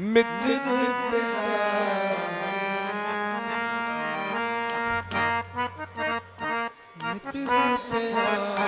ਮਿੱਤਰ ਪਿਆਰ ਮਿੱਤਰ ਪਿਆਰ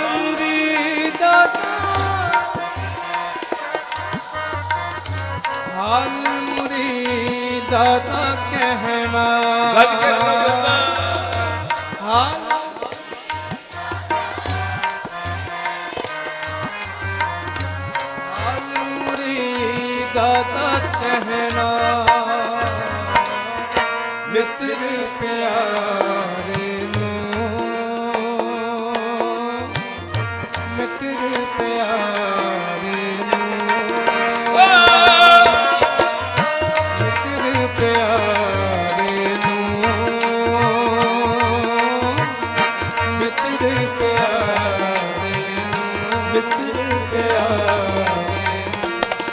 ਮੁਰੀਦ ਦਾ ਕਹਿਣਾ। ਗੱਜ ਕੇ ਕਹਿਣਾ। ਮਿੱਤਰ ਪਿਆਰੇ